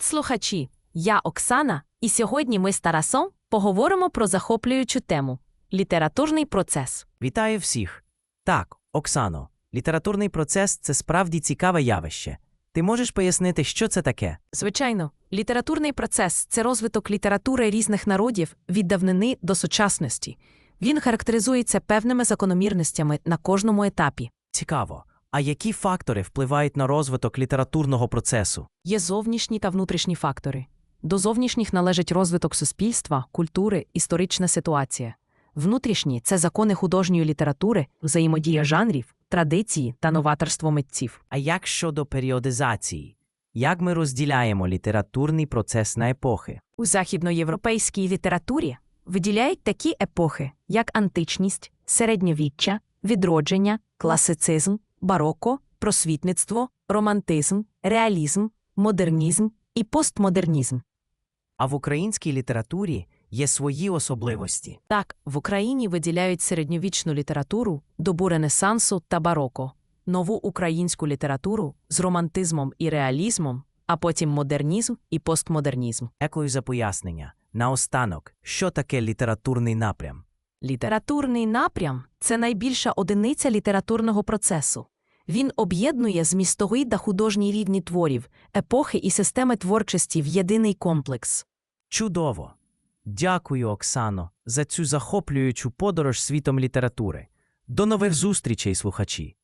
слухачі! Я Оксана, і сьогодні ми з Тарасом поговоримо про захоплюючу тему літературний процес. Вітаю всіх. Так, Оксано, літературний процес це справді цікаве явище. Ти можеш пояснити, що це таке? Звичайно, літературний процес це розвиток літератури різних народів від давнини до сучасності. Він характеризується певними закономірностями на кожному етапі. Цікаво. А які фактори впливають на розвиток літературного процесу? Є зовнішні та внутрішні фактори. До зовнішніх належить розвиток суспільства, культури, історична ситуація. Внутрішні це закони художньої літератури, взаємодія жанрів, традиції та новаторство митців. А як щодо періодизації? Як ми розділяємо літературний процес на епохи? У західноєвропейській літературі виділяють такі епохи, як античність, середньовіччя, відродження, класицизм, бароко, просвітництво, романтизм, реалізм, модернізм і постмодернізм. А в українській літературі є свої особливості. Так, в Україні виділяють середньовічну літературу, добу Ренесансу та бароко, нову українську літературу з романтизмом і реалізмом, а потім модернізм і постмодернізм. Дякую за пояснення. Наостанок, що таке літературний напрям? Літературний напрям це найбільша одиниця літературного процесу. Він об'єднує змістовий та художній рівні творів, епохи і системи творчості в єдиний комплекс. Чудово! Дякую, Оксано, за цю захоплюючу подорож світом літератури. До нових зустрічей, слухачі!